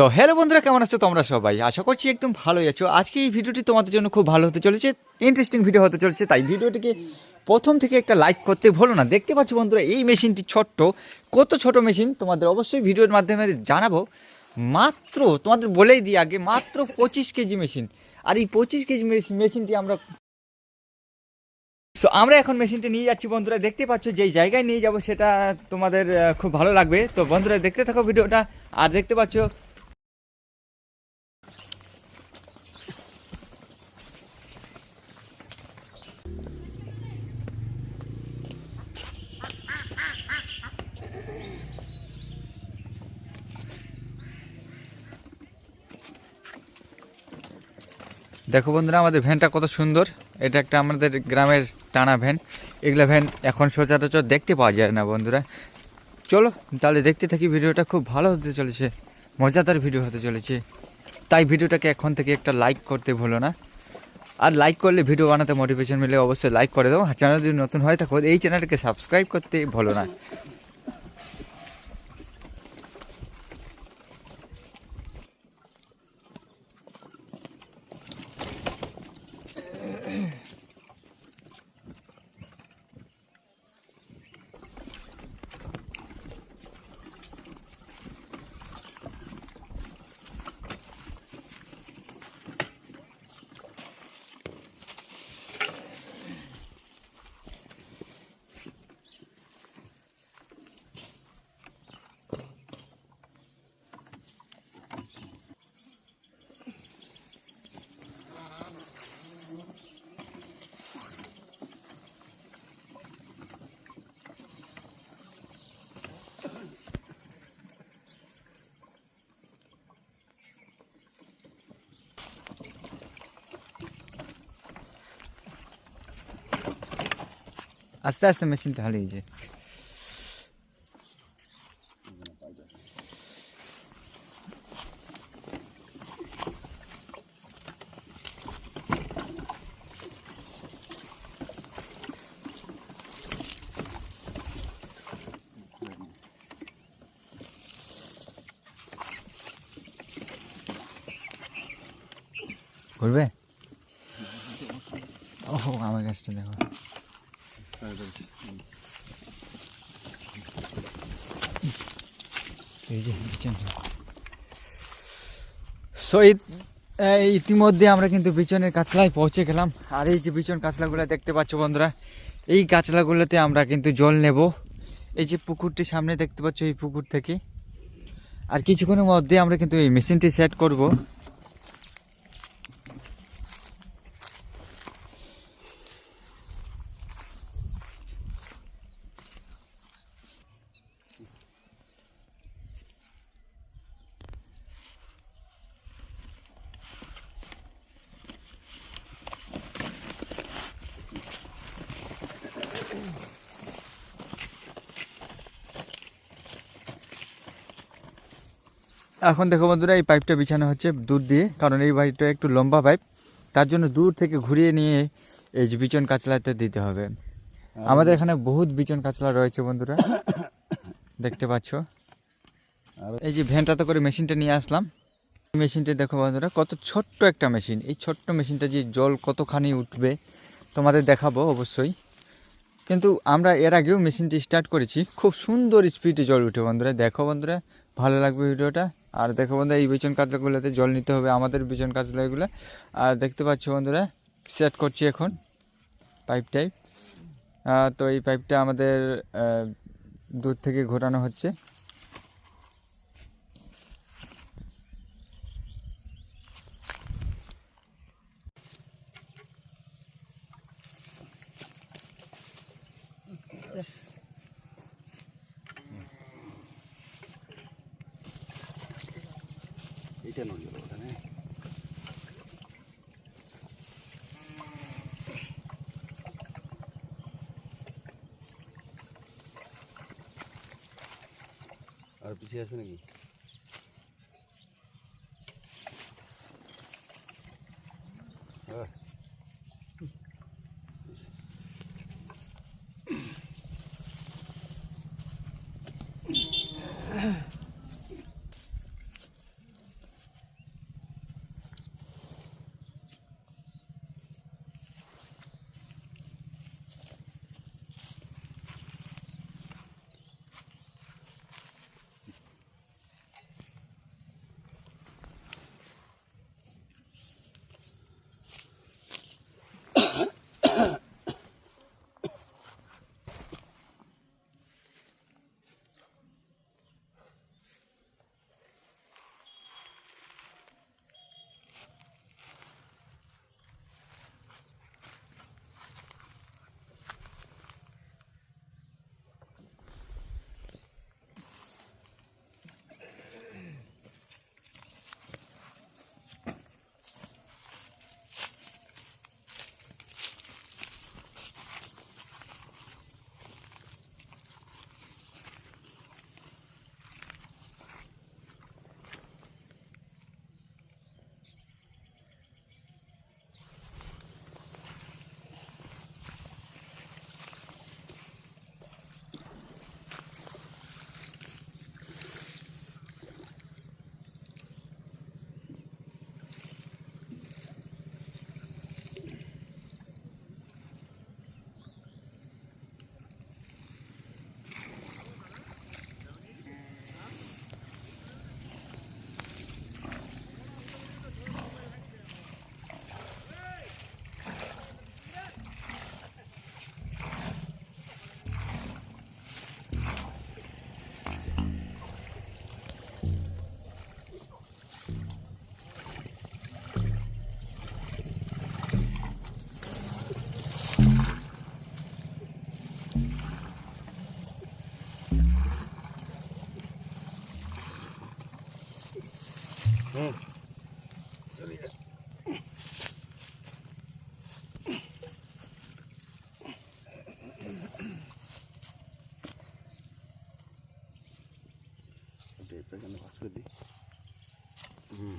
তো হ্যালো বন্ধুরা, কেমন আছো তোমরা সবাই? আশা করছি একদম ভালোই আছো। আজকে এই ভিডিওটি তোমাদের জন্য খুব ভালো হতে চলেছে ইন্টারেস্টিং ভিডিও হতে চলেছে, তাই ভিডিওটিকে প্রথম থেকে একটা লাইক করতে ভুলো না। দেখতে পাচ্ছ বন্ধুরা, এই মেশিনটি ছোট্ট, কত ছোট মেশিন, তোমাদের অবশ্যই ভিডিওর মাধ্যমে জানাব। মাত্র, তোমাদের বলেই দিই আগে, মাত্র পঁচিশ কেজি মেশিন। আর এই পঁচিশ কেজি মেশিনটি আমরা সো আমরা এখন মেশিনটা নিয়ে যাচ্ছি বন্ধুরা, দেখতে পাচ্ছ যেই জায়গায় নিয়ে যাব, সেটা তোমাদের খুব ভালো লাগবে। তো বন্ধুরা, দেখতে থাকো ভিডিওটা, আর দেখতে পাচ্ছ দেখো বন্ধুরা, আমাদের ভ্যানটা কত সুন্দর। এটা একটা আমাদের গ্রামের টানা ভ্যান। এগুলা ভ্যান এখন সচরাচর দেখতে পাওয়া যায় না বন্ধুরা। চলো, তাহলে দেখতে থাকি ভিডিওটা। খুব ভালো হতে চলেছে, মজাদার ভিডিও হতে চলেছে। তাই ভিডিওটাকে এখন থেকে একটা লাইক করতে ভুলো না। আর লাইক করলে ভিডিও বানাতে মোটিভেশন মিলে অবশ্যই লাইক করে দেবো চ্যানেল যদি নতুন হয় থাকো, এই চ্যানেলটাকে সাবস্ক্রাইব করতে ভুলো না। আস্তে আস্তে মেশিনটা হারিয়ে যায় ঘুরবে ও আমার গাছটা দেখো সো ইতিমধ্যে আমরা কিন্তু বিচনের কাছলায় পৌঁছে গেলাম। আর এই যে বিচন কাছলাগুলো দেখতে পাচ্ছ বন্ধুরা, এই কাছলাগুলোতে আমরা কিন্তু জল নেব। এই যে পুকুরটি সামনে দেখতে পাচ্ছ, এই পুকুর থেকে। আর কিছুক্ষণের মধ্যে আমরা কিন্তু এই মেশিনটি সেট করব। এখন দেখো বন্ধুরা, এই পাইপটা বিছানো হচ্ছে দূর দিয়ে, কারণ এই পাইপটা একটু লম্বা পাইপ তার জন্য দূর থেকে ঘুরিয়ে নিয়ে এই যে বিচন কাঁচলাতে দিতে হবে। আমাদের এখানে বহুত বিচন কাঁচলা রয়েছে বন্ধুরা, দেখতে পাচ্ছ। এই যে ভ্যানটাতে করে মেশিনটা নিয়ে আসলাম। মেশিনটা দেখো বন্ধুরা, কত ছোট্ট একটা মেশিন। এই ছোট্ট মেশিনটা যে জল কতখানি উঠবে তোমাদের দেখাবো অবশ্যই। কিন্তু আমরা এর আগেও মেশিনটি স্টার্ট করেছি, খুব সুন্দর স্পিডে জল উঠে বন্ধুরা, দেখো বন্ধুরা। ভালো লাগবে ভিডিওটা। আর দেখো বন্ধু এই বিচন কাতলাগুলোতে জল নিতে হবে, আমাদের বিচন কাতলাগুলো। আর দেখতে পাচ্ছ বন্ধুরা, সেট করছি এখন, পাইপ টাইপ। তো এই পাইপটা আমাদের দূর থেকে ঘোরানো হচ্ছে। এটা নড়িয়ে দেবো তাহলে আর পিছিয়ে আসবে নাকি এটা এখানে ভাঁজ করে দিই হুম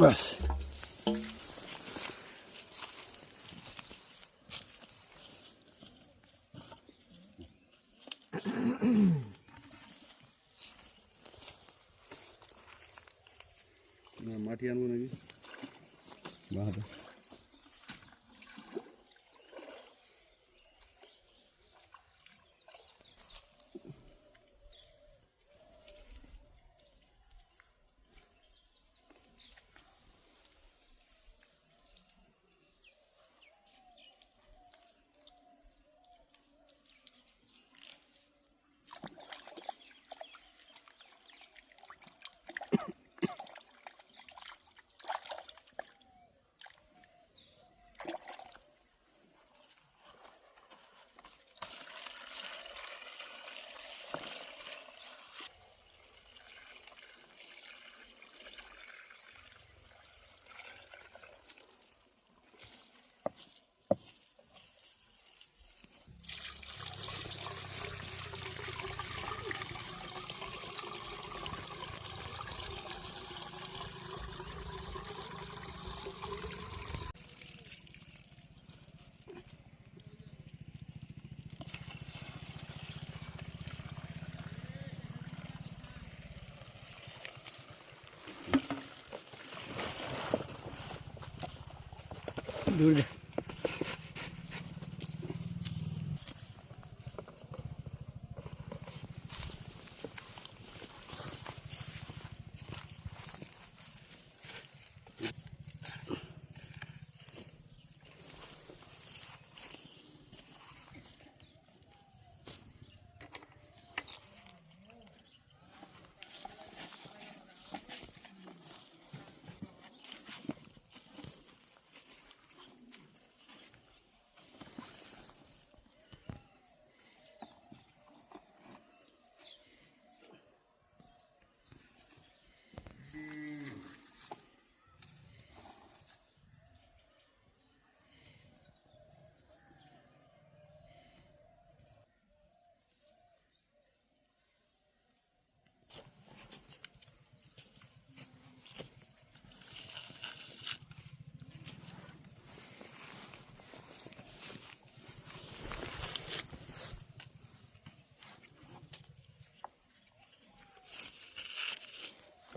বাস না Guarda. আনব নাকি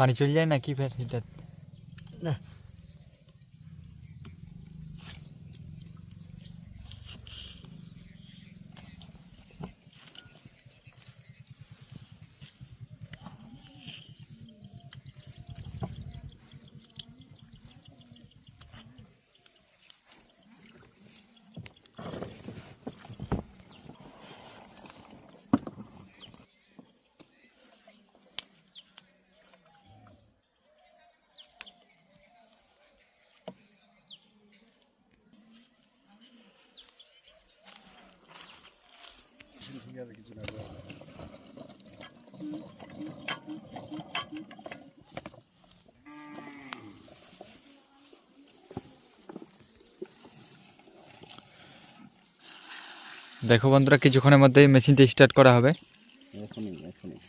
পানি চলে যায় না কি ফের? এটা না। আছে কিছু না দেখো বন্ধুরা কিছুক্ষণের মধ্যেই মেশিনটা স্টার্ট করা হবে। এখনই এখনই।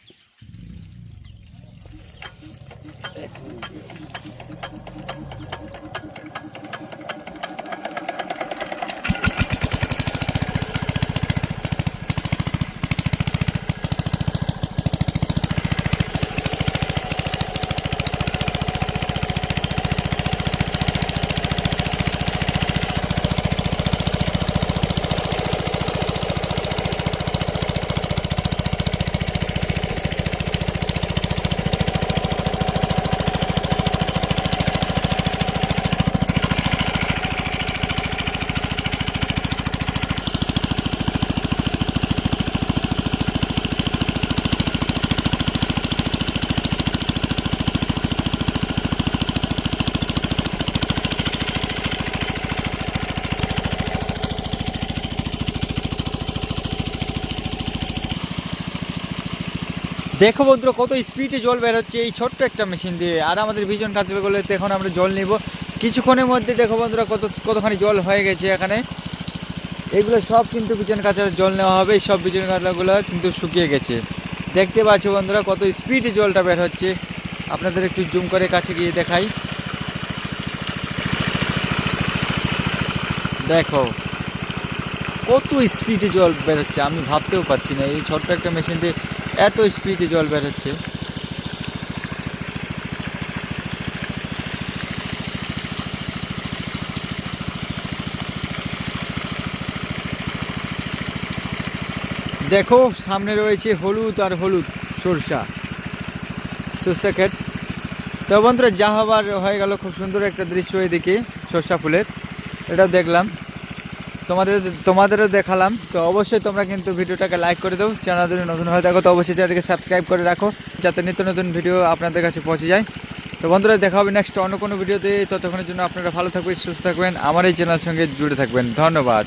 দেখো বন্ধুরা, কত স্পিডে জল বের হচ্ছে এই ছোট্ট একটা মেশিন দিয়ে। আর আমাদের ভিজন কাঁচলাগুলোতে এখন আমরা জল নিব। কিছুক্ষণের মধ্যে দেখো বন্ধুরা, কত, কতখানি জল হয়ে গেছে এখানে। এগুলো সব কিন্তু বিচন কাঁচার জল নেওয়া হবে, সব বিচন কাঁচলাগুলো কিন্তু শুকিয়ে গেছে। দেখতে পাচ্ছ বন্ধুরা, কত স্পিডে জলটা বের হচ্ছে। আপনাদের একটু জুম করে কাছে গিয়ে দেখাই। দেখো, কত স্পিডে জল বেরোচ্ছে, আমি ভাবতেও পারছি না। এই ছোট্ট একটা মেশিন দিয়ে এত স্পিডে জল বেরোচ্ছে। দেখো, সামনে রয়েছে হলুদ আর হলুদ সরষা। সরষা ক্ষেত। তো বন্ধুরা, যা হবার হয়ে গেল, খুব সুন্দর একটা দৃশ্য এদিকে, সরষা ফুলের। এটা দেখলাম। তোমাদের, তোমাদেরও দেখালাম। তো অবশ্যই তোমরা কিন্তু ভিডিওটাকে লাইক করে দাও। চ্যানেল যদি নতুন হয়ে থাকো, তো অবশ্যই চ্যানেলকে সাবস্ক্রাইব করে রাখো, যাতে নিত্য নতুন ভিডিও আপনাদের কাছে পৌঁছে যায়। তো বন্ধুরা, দেখা হবে নেক্সট অন্য কোনো ভিডিওতে ততক্ষণের জন্য আপনারা ভালো থাকবেন, সুস্থ থাকবেন। আমার এই চ্যানেলের সঙ্গে জুড়ে থাকবেন। ধন্যবাদ।